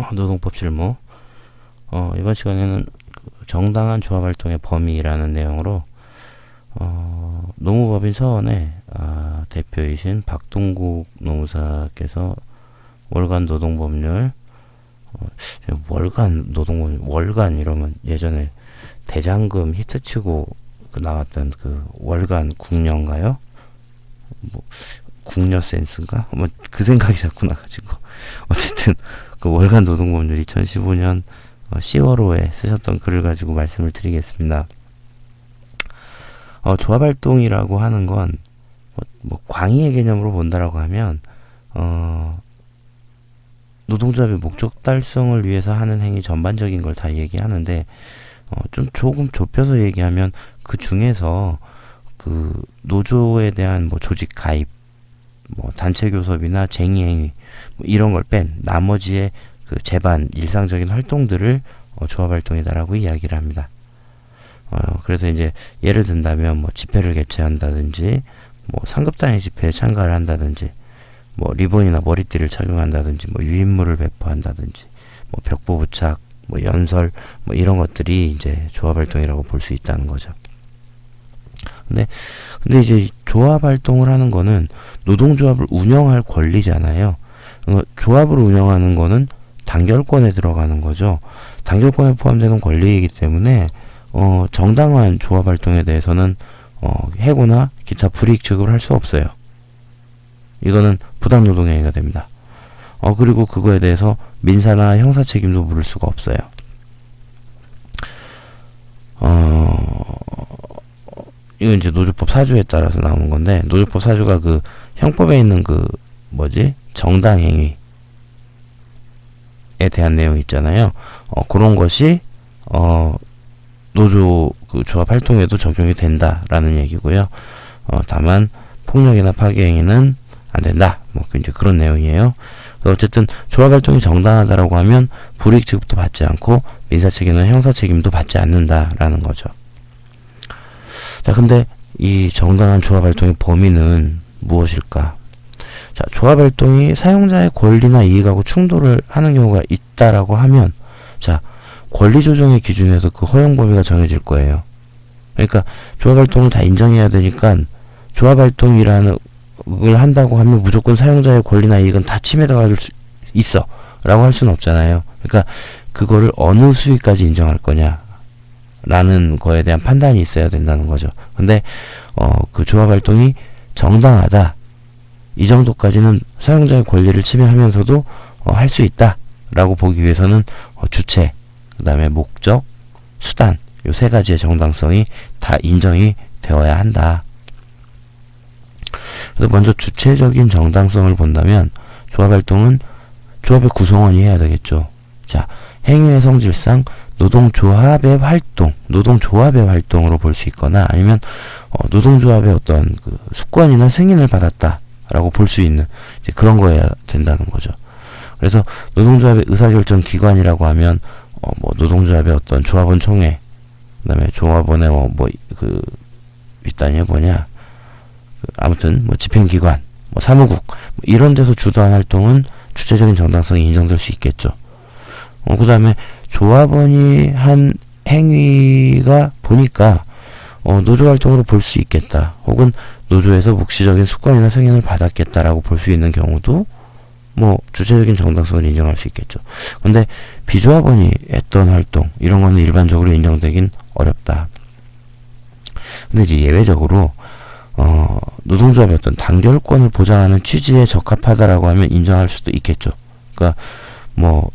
어, 노동법 실무. 어, 이번 시간에는 그 정당한 조합 활동의 범위라는 내용으로 어, 노무법인 서원의 아, 대표이신 박동국 노무사께서 월간 노동법률 어, 월간 노동법률 월간 이러면 예전에 대장금 히트치고 그 나왔던 그 월간 국녀인가요? 뭐 국녀 센스인가? 뭐 그 생각이 자꾸 나가지고 어쨌든 그 월간 노동법률 2015년 10월호에 쓰셨던 글을 가지고 말씀을 드리겠습니다. 어, 조합활동이라고 하는 건, 뭐, 뭐, 광의의 개념으로 본다라고 하면, 어, 노동조합의 목적 달성을 위해서 하는 행위 전반적인 걸 다 얘기하는데, 어, 좀 조금 좁혀서 얘기하면, 그 중에서, 그, 노조에 대한 뭐 조직 가입, 뭐, 단체 교섭이나 쟁의 행위, 뭐 이런 걸 뺀 나머지의 그 제반, 일상적인 활동들을 어, 조합 활동이다라고 이야기를 합니다. 어, 그래서 이제 예를 든다면 뭐 집회를 개최한다든지 뭐 상급장의 집회에 참가를 한다든지 뭐 리본이나 머리띠를 착용한다든지 뭐 유인물을 배포한다든지 뭐 벽보 부착 뭐 연설 뭐 이런 것들이 이제 조합 활동이라고 볼 수 있다는 거죠. 근데 근데 이제 조합 활동을 하는 거는 노동조합을 운영할 권리잖아요. 어, 조합을 운영하는 거는 단결권에 들어가는 거죠. 단결권에 포함되는 권리이기 때문에 어, 정당한 조합 활동에 대해서는 어, 해고나 기타 불이익 지급을 할 수 없어요. 이거는 부당 노동 행위가 됩니다. 어, 그리고 그거에 대해서 민사나 형사 책임도 물을 수가 없어요. 어, 이건 이제 노조법 사주에 따라서 나오는 건데, 노조법 사주가 그 형법에 있는 그, 뭐지? 정당 행위에 대한 내용이 있잖아요. 어, 그런 것이, 어, 노조 그 조합 활동에도 적용이 된다라는 얘기고요. 어, 다만 폭력이나 파괴 행위는 안 된다. 뭐 이제 그런 내용이에요. 어쨌든 조합 활동이 정당하다라고 하면 불이익 지급도 받지 않고 민사 책임은 형사 책임도 받지 않는다라는 거죠. 자, 근데 이 정당한 조합 활동의 범위는 무엇일까? 자, 조합 활동이 사용자의 권리나 이익하고 충돌을 하는 경우가 있다라고 하면 자, 권리 조정의 기준에서 그 허용 범위가 정해질 거예요. 그러니까 조합 활동을 다 인정해야 되니까 조합 활동이라는 걸 한다고 하면 무조건 사용자의 권리나 이익은 다 침해당할 수 있어 라고 할 수는 없잖아요. 그러니까 그거를 어느 수위까지 인정할 거냐 라는 거에 대한 판단이 있어야 된다는 거죠. 근데 어, 그 조합 활동이 정당하다 이 정도까지는 사용자의 권리를 침해하면서도 어, 할 수 있다 라고 보기 위해서는 어, 주체 그 다음에 목적, 수단 요 세 가지의 정당성이 다 인정이 되어야 한다. 그래서 먼저 주체적인 정당성을 본다면 조합 활동은 조합의 구성원이 해야 되겠죠. 자, 행위의 성질상 노동조합의 활동, 노동조합의 활동으로 볼 수 있거나 아니면 어, 노동조합의 어떤 그 수권이나 승인을 받았다라고 볼 수 있는 그런 거여야 된다는 거죠. 그래서 노동조합의 의사결정 기관이라고 하면 어, 뭐, 노동조합의 어떤 조합원 총회, 그 다음에 조합원의 뭐, 뭐, 그, 윗단이 뭐냐, 그 아무튼, 뭐, 집행기관, 뭐, 사무국, 뭐 이런 데서 주도한 활동은 주체적인 정당성이 인정될 수 있겠죠. 어, 그 다음에 조합원이 한 행위가 보니까, 어, 노조 활동으로 볼 수 있겠다. 혹은 노조에서 묵시적인 수권이나 승인을 받았겠다라고 볼 수 있는 경우도 뭐 주체적인 정당성을 인정할 수 있겠죠. 근데 비조합원이 했던 활동 이런 거는 일반적으로 인정되긴 어렵다. 근데 이제 예외적으로 어, 노동조합의 어떤 단결권을 보장하는 취지에 적합하다라고 하면 인정할 수도 있겠죠. 그러니까 뭐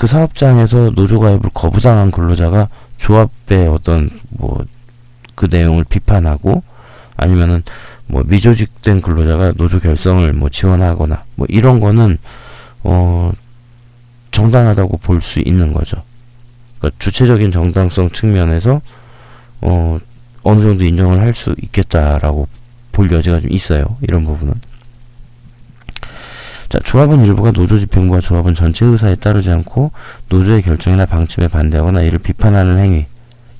그 사업장에서 노조 가입을 거부당한 근로자가 조합의 어떤 뭐 그 내용을 비판하고 아니면은 뭐 미조직된 근로자가 노조 결성을 뭐 지원하거나 뭐 이런 거는 어 정당하다고 볼 수 있는 거죠. 그러니까 주체적인 정당성 측면에서 어 어느 정도 인정을 할 수 있겠다라고 볼 여지가 좀 있어요. 이런 부분은. 자, 조합원 일부가 노조 집행부와 조합원 전체 의사에 따르지 않고 노조의 결정이나 방침에 반대하거나 이를 비판하는 행위.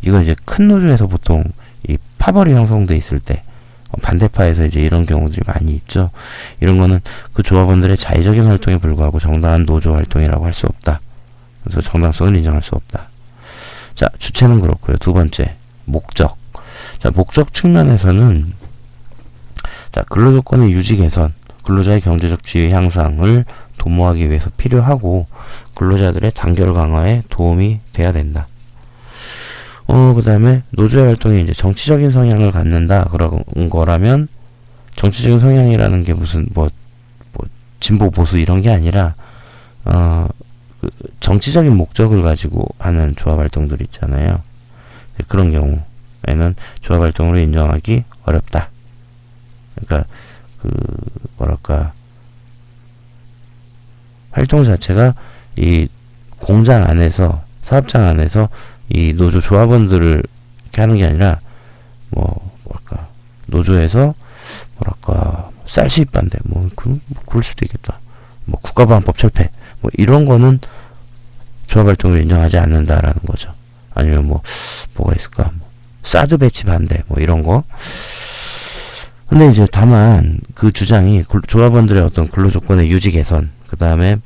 이건 이제 큰 노조에서 보통 이 파벌이 형성돼 있을 때 어, 반대파에서 이제 이런 경우들이 많이 있죠. 이런 거는 그 조합원들의 자의적인 활동에 불과하고 정당한 노조 활동이라고 할 수 없다. 그래서 정당성을 인정할 수 없다. 자, 주체는 그렇고요. 두 번째, 목적. 자, 목적 측면에서는 자, 근로조건의 유지 개선, 근로자의 경제적 지위 향상을 도모하기 위해서 필요하고 근로자들의 단결 강화에 도움이 돼야 된다. 어, 그 다음에 노조의 활동이 이제 정치적인 성향을 갖는다 그런 거라면 정치적인 성향이라는 게 무슨 뭐, 뭐 진보 보수 이런 게 아니라 어, 그 정치적인 목적을 가지고 하는 조합 활동들 있잖아요. 그런 경우에는 조합 활동으로 인정하기 어렵다. 그러니까 그 뭐랄까 활동 자체가 이 공장 안에서 사업장 안에서 이 노조 조합원들을 이렇게 하는 게 아니라 뭐 뭐랄까 노조에서 뭐랄까 쌀수입 반대 뭐, 그, 뭐 그럴 수도 있겠다. 뭐 국가보안법 철폐 뭐 이런 거는 조합 활동을 인정하지 않는다라는 거죠. 아니면 뭐 뭐가 있을까? 뭐 사드 배치 반대 뭐 이런 거 근데 이제 다만 그 주장이 글- 조합원들의 어떤 근로 조건의 유지 개선 그 다음에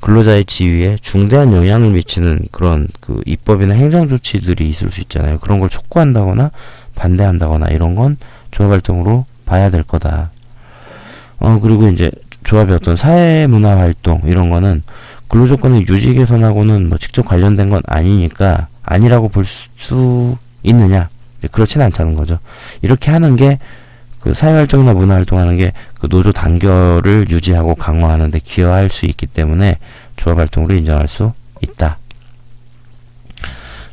근로자의 지위에 중대한 영향을 미치는 그런 그 입법이나 행정 조치들이 있을 수 있잖아요. 그런 걸 촉구한다거나 반대한다거나 이런 건 조합 활동으로 봐야 될 거다. 어 그리고 이제 조합의 어떤 사회 문화 활동 이런 거는 근로 조건의 유지 개선하고는 뭐 직접 관련된 건 아니니까 아니라고 볼 수 있느냐? 이제 그렇진 않다는 거죠. 이렇게 하는 게 그 사회활동이나 문화활동하는 게 그 노조 단결을 유지하고 강화하는 데 기여할 수 있기 때문에 조합활동으로 인정할 수 있다.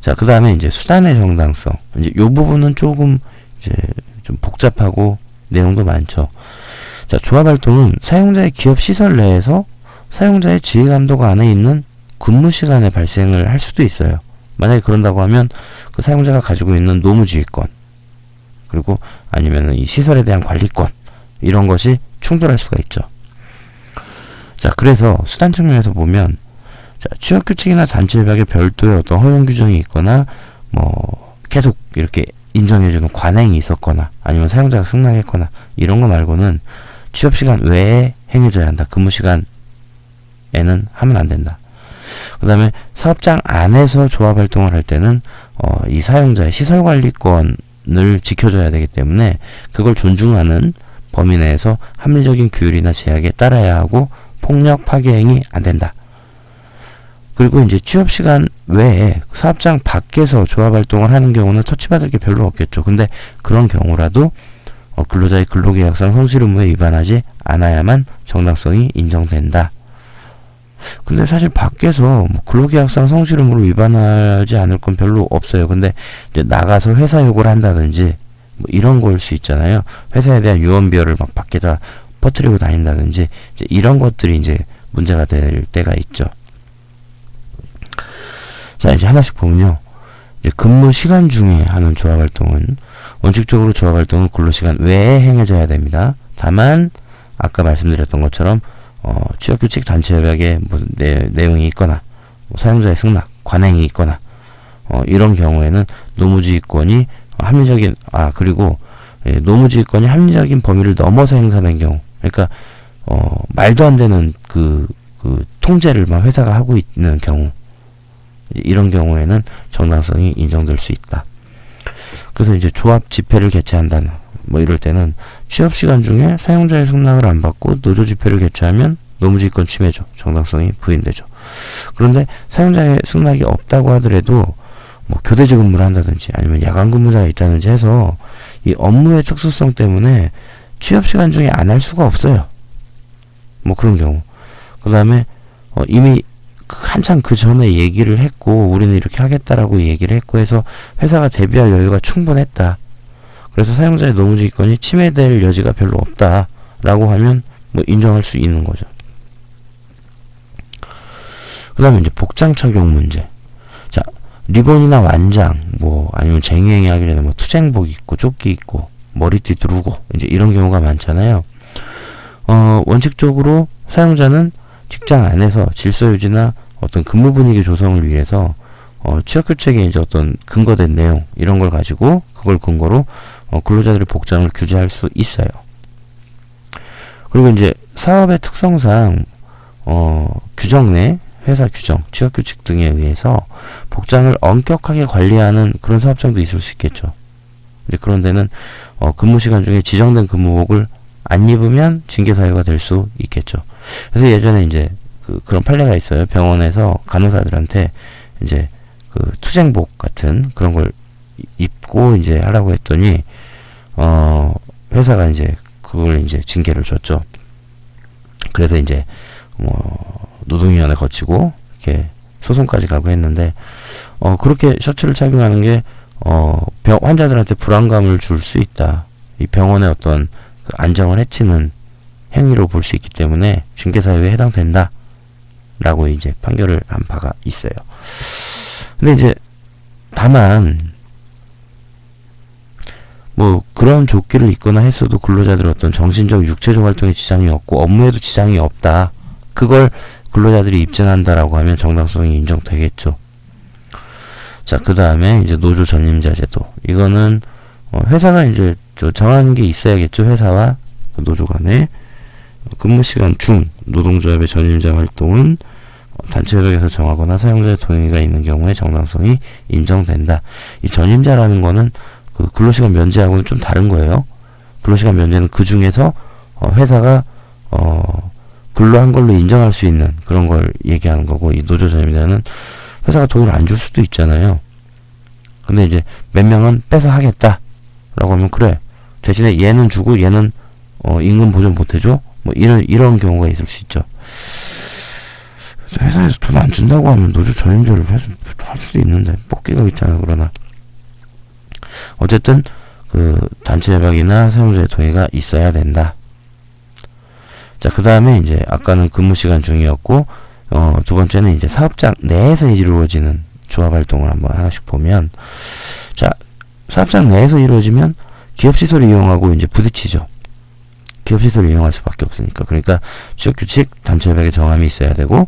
자, 그 다음에 이제 수단의 정당성. 이제 요 부분은 조금 이제 좀 복잡하고 내용도 많죠. 자, 조합활동은 사용자의 기업 시설 내에서 사용자의 지휘 감독 안에 있는 근무 시간에 발생을 할 수도 있어요. 만약에 그런다고 하면 그 사용자가 가지고 있는 노무지휘권 그리고 아니면은 이 시설에 대한 관리권 이런 것이 충돌할 수가 있죠. 자, 그래서 수단 측면에서 보면 자, 취업 규칙이나 단체 협약에 별도의 어떤 허용 규정이 있거나 뭐 계속 이렇게 인정해주는 관행이 있었거나 아니면 사용자가 승낙했거나 이런 거 말고는 취업 시간 외에 행해져야 한다. 근무 시간에는 하면 안 된다. 그 다음에 사업장 안에서 조합 활동을 할 때는 어, 이 사용자의 시설 관리권을 지켜줘야 되기 때문에 그걸 존중하는 범위 내에서 합리적인 규율이나 제약에 따라야 하고 폭력 파괴 행위 안 된다. 그리고 이제 취업 시간 외에 사업장 밖에서 조합 활동을 하는 경우는 터치받을 게 별로 없겠죠. 근데 그런 경우라도 어, 근로자의 근로계약상 성실 의무에 위반하지 않아야만 정당성이 인정된다. 근데 사실 밖에서 뭐 근로계약상 성실 의무를 위반하지 않을 건 별로 없어요. 근데 이제 나가서 회사 욕을 한다든지 뭐 이런 걸 수 있잖아요. 회사에 대한 유언비어를 막 밖에다 퍼뜨리고 다닌다든지 이런 것들이 이제 문제가 될 때가 있죠. 자 이제 하나씩 보면요. 이제 근무 시간 중에 하는 조합 활동은 원칙적으로 조합 활동은 근로 시간 외에 행해져야 됩니다. 다만 아까 말씀드렸던 것처럼 어, 취업규칙 단체 협약에 무슨 내, 내용이 있거나 뭐 사용자의 승낙, 관행이 있거나 어, 이런 경우에는 노무지휘권이 합리적인 아 그리고 예, 노무지휘권이 합리적인 범위를 넘어서 행사된 경우 그러니까 어, 말도 안 되는 그, 그 통제를 막 회사가 하고 있는 경우 이런 경우에는 정당성이 인정될 수 있다. 그래서 이제 조합 집회를 개최한다는 뭐 이럴 때는 취업 시간 중에 사용자의 승낙을 안 받고 노조 집회를 개최하면 노무지권 침해죠. 정당성이 부인되죠. 그런데 사용자의 승낙이 없다고 하더라도 뭐 교대제 근무를 한다든지 아니면 야간 근무자가 있다든지 해서 이 업무의 특수성 때문에 취업 시간 중에 안 할 수가 없어요. 뭐 그런 경우. 그 다음에 어 이미 그 한참 그 전에 얘기를 했고 우리는 이렇게 하겠다라고 얘기를 했고 해서 회사가 대비할 여유가 충분했다. 그래서 사용자의 노무지휘권이 침해될 여지가 별로 없다라고 하면 뭐 인정할 수 있는 거죠. 그 다음에 이제 복장 착용 문제. 자, 리본이나 완장, 뭐, 아니면 쟁여행위 하기 전에 뭐 투쟁복 입고, 조끼 입고, 머리띠 두르고, 이제 이런 경우가 많잖아요. 어, 원칙적으로 사용자는 직장 안에서 질서 유지나 어떤 근무 분위기 조성을 위해서 어, 취업 규칙에 이제 어떤 근거된 내용 이런 걸 가지고 그걸 근거로 어, 근로자들의 복장을 규제할 수 있어요. 그리고 이제 사업의 특성상 어, 규정 내 회사 규정, 취업 규칙 등에 의해서 복장을 엄격하게 관리하는 그런 사업장도 있을 수 있겠죠. 그런 데는 어, 근무 시간 중에 지정된 근무복을 안 입으면 징계 사유가 될 수 있겠죠. 그래서 예전에 이제 그 그런 판례가 있어요. 병원에서 간호사들한테 이제 그 투쟁복 같은 그런 걸 입고 이제 하라고 했더니 어 회사가 이제 그걸 이제 징계를 줬죠. 그래서 이제 뭐 노동위원회 거치고 이렇게 소송까지 가고 했는데 어 그렇게 셔츠를 착용하는 게 어, 병, 환자들한테 불안감을 줄 수 있다. 이 병원의 어떤 그 안정을 해치는 행위로 볼 수 있기 때문에 징계사유에 해당된다. 라고 이제 판결을 한 바가 있어요. 근데 이제, 다만, 뭐, 그런 조끼를 입거나 했어도 근로자들 어떤 정신적, 육체적 활동에 지장이 없고, 업무에도 지장이 없다. 그걸 근로자들이 입증한다라고 하면 정당성이 인정되겠죠. 자, 그 다음에 이제 노조 전임자 제도. 이거는, 어, 회사가 이제 저 정한 게 있어야겠죠. 회사와 그 노조 간에. 근무 시간 중 노동조합의 전임자 활동은 어, 단체협약에서 정하거나 사용자의 동의가 있는 경우에 정당성이 인정된다. 이 전임자라는 거는 그 근로시간 면제하고는 좀 다른 거예요. 근로시간 면제는 그 중에서 어, 회사가 어, 근로한 걸로 인정할 수 있는 그런 걸 얘기하는 거고 이 노조 전임자는 회사가 돈을 안 줄 수도 있잖아요. 근데 이제 몇 명은 빼서 하겠다. 라고 하면 그래. 대신에 얘는 주고 얘는 어, 임금 보전 못 해줘? 뭐 이런 이런 경우가 있을 수 있죠. 회사에서 돈 안 준다고 하면 노조 전임자를 할 수도 있는데 뽑기가 있잖아 그러나 어쨌든 그 단체 협약이나 사용자의 동의가 있어야 된다. 자, 그 다음에 이제 아까는 근무 시간 중이었고 어, 두 번째는 이제 사업장 내에서 이루어지는 조합 활동을 한번 하나씩 보면 자, 사업장 내에서 이루어지면 기업 시설을 이용하고 이제 부딪히죠. 기업 시설을 이용할 수밖에 없으니까. 그러니까 취업 규칙, 단체 협약의 정함이 있어야 되고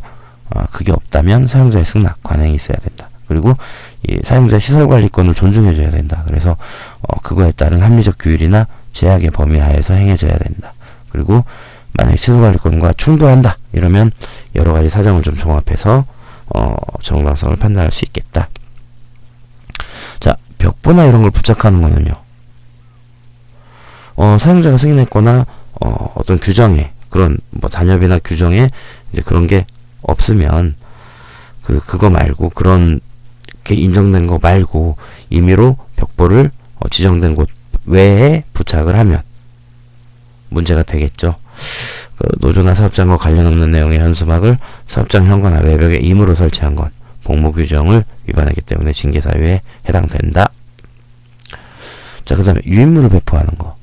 어, 그게 없다면 사용자의 승낙, 관행이 있어야 된다. 그리고 이 사용자 시설 관리권을 존중해줘야 된다. 그래서 어, 그거에 따른 합리적 규율이나 제약의 범위 하에서 행해져야 된다. 그리고 만약 시설 관리권과 충돌한다 이러면 여러 가지 사정을 좀 종합해서 어, 정당성을 판단할 수 있겠다. 자, 벽보나 이런 걸 부착하는 거는요. 어, 사용자가 승인했거나 어, 어떤 규정에 그런 뭐 단협이나 규정에 이제 그런 게 없으면 그 그거 말고 그런 게 인정된 거 말고 임의로 벽보를 어, 지정된 곳 외에 부착을 하면 문제가 되겠죠. 그 노조나 사업장과 관련 없는 내용의 현수막을 사업장 현관나 외벽에 임으로 설치한 건 복무 규정을 위반하기 때문에 징계 사유에 해당된다. 자, 그 다음에 유인물을 배포하는 거.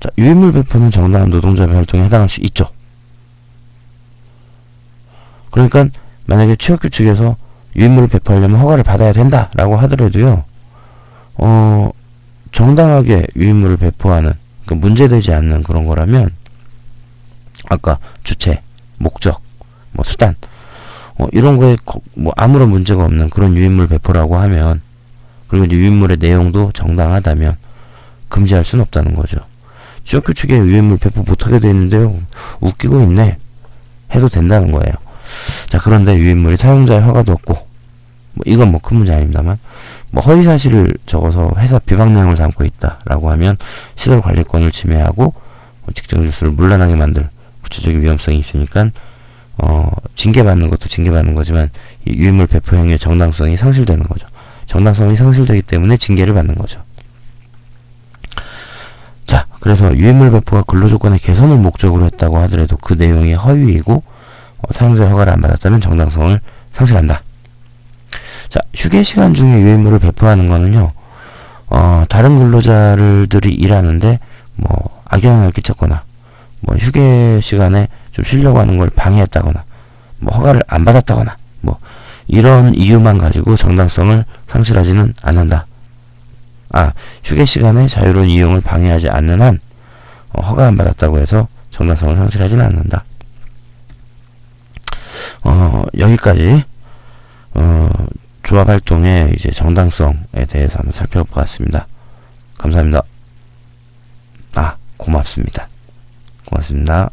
자, 유인물 배포는 정당한 노동자의 활동에 해당할 수 있죠. 그러니까 만약에 취업 규칙에서 유인물을 배포하려면 허가를 받아야 된다라고 하더라도요. 어, 정당하게 유인물을 배포하는 그 문제되지 않는 그런 거라면 아까 주체, 목적, 뭐 수단 어, 이런 거에 거, 뭐 아무런 문제가 없는 그런 유인물 배포라고 하면 그리고 이제 유인물의 내용도 정당하다면 금지할 수는 없다는 거죠. 취업규 측에 유인물 배포 못하게 돼 있는데요. 웃기고 있네. 해도 된다는 거예요. 자 그런데 유인물이 사용자의 허가도 없고 뭐 이건 뭐 큰 문제 아닙니다만 뭐 허위 사실을 적어서 회사 비방 내용을 담고 있다라고 하면 시설 관리권을 침해하고 뭐 직장 질서를 문란하게 만들 구체적인 위험성이 있으니까 어 징계받는 것도 징계받는 거지만 이 유인물 배포 행위의 정당성이 상실되는 거죠. 정당성이 상실되기 때문에 징계를 받는 거죠. 자, 그래서 유인물 배포가 근로조건의 개선을 목적으로 했다고 하더라도 그 내용이 허위이고 어, 사용자 허가를 안 받았다면 정당성을 상실한다. 자, 휴게 시간 중에 유인물을 배포하는 거는요, 어, 다른 근로자들이 일하는데, 뭐, 악영향을 끼쳤거나, 뭐, 휴게 시간에 좀 쉬려고 하는 걸 방해했다거나, 뭐, 허가를 안 받았다거나, 뭐, 이런 이유만 가지고 정당성을 상실하지는 않는다. 아, 휴게 시간에 자유로운 이용을 방해하지 않는 한, 어, 허가 안 받았다고 해서 정당성을 상실하지는 않는다. 어, 여기까지, 어, 조합 활동의 이제 정당성에 대해서 한번 살펴보았습니다. 감사합니다. 아, 고맙습니다. 고맙습니다.